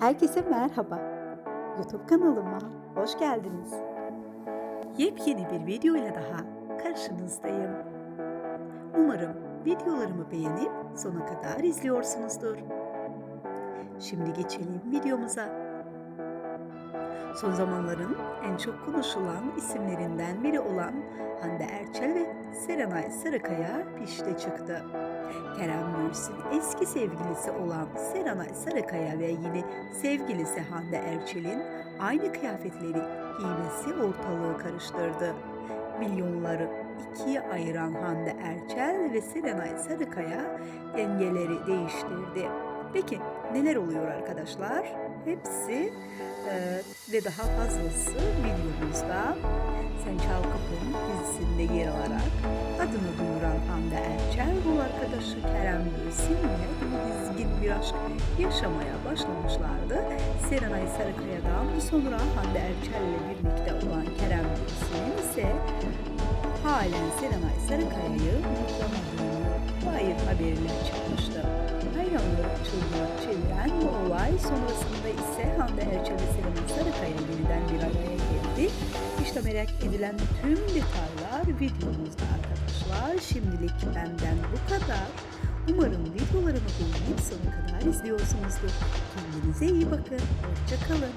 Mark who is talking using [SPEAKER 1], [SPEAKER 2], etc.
[SPEAKER 1] Herkese merhaba. YouTube kanalıma hoş geldiniz. Yepyeni bir video ile daha karşınızdayım. Umarım videolarımı beğenip sona kadar izliyorsunuzdur. Şimdi geçelim videomuza. Son zamanların en çok konuşulan isimlerinden biri olan Hande Erçel ve Serenay Sarıkaya pişte çıktı. Kerem Bürsin eski sevgilisi olan Serenay Sarıkaya ve yine sevgilisi Hande Erçel'in aynı kıyafetleri giymesi ortalığı karıştırdı. Milyonları ikiye ayıran Hande Erçel ve Serenay Sarıkaya dengeleri değiştirdi. Peki neler oluyor arkadaşlar? Hepsi e, ve daha fazlası videomuzda Sen Çal Kapı'nın dizisinde yer alarak adını duyuran Hande Erçel bu arkadaşı Kerem Bürsin'le dizgin bir aşk yaşamaya başlamışlardı. Serenay Sarıkaya'dan sonra Hande Erçel'le birlikte olan Kerem Bürsin ise halen Serenay Sarıkaya'yı unutamadığını dair haberler çıkmıştı. Çeviren bu olay sonrasında ise Hande Erçel ve Serenay Sarıkaya yeniden bir araya geldi. İşte merak edilen tüm detaylar videomuzda arkadaşlar. Şimdilik benden bu kadar. Umarım videolarımı beğenip sonuna kadar izliyorsunuzdur. Kendinize iyi bakın. Hoşçakalın.